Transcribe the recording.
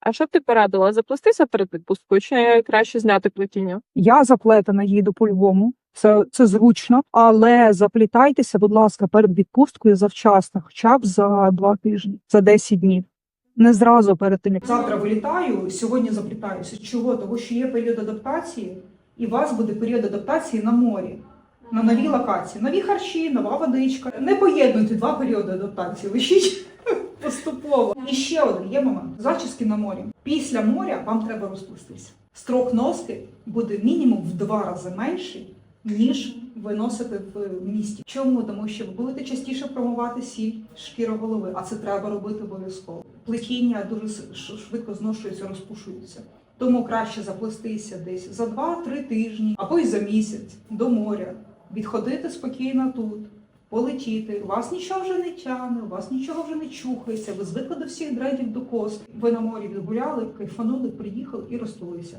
А що б ти порадила? Заплестися перед відпусткою чи краще зняти плетіння? Я заплетена їду по-любому. Це, це зручно, але заплітайтеся, будь ласка, перед відпусткою завчасно, хоча б за два тижні, за 10 днів. Не зразу перед тим, як завтра вилітаю, сьогодні заплітаюся. Чого? Тому що є період адаптації, і у вас буде період адаптації на морі, на новій локації. Нові харчі, нова водичка. Не поєднуйте два періоди адаптації. Лишіть поступово. І ще один є момент: зачіски на морі. Після моря вам треба розплестися. Строк носки буде мінімум в два рази менший, ніж ви носите в місті. Чому? Тому що ви будете частіше промивати сіль шкіру голови, а це треба робити обов'язково. Плетіння дуже швидко зношується, розпушується. Тому краще заплестися десь за 2-3 тижні або й за місяць до моря, відходити спокійно тут, полетіти. Вас нічого вже не тягне, вас нічого вже не чухається. Ви звикли до всіх дредів до кос. Ви на морі відгуляли, кайфанули, приїхали і розтулися.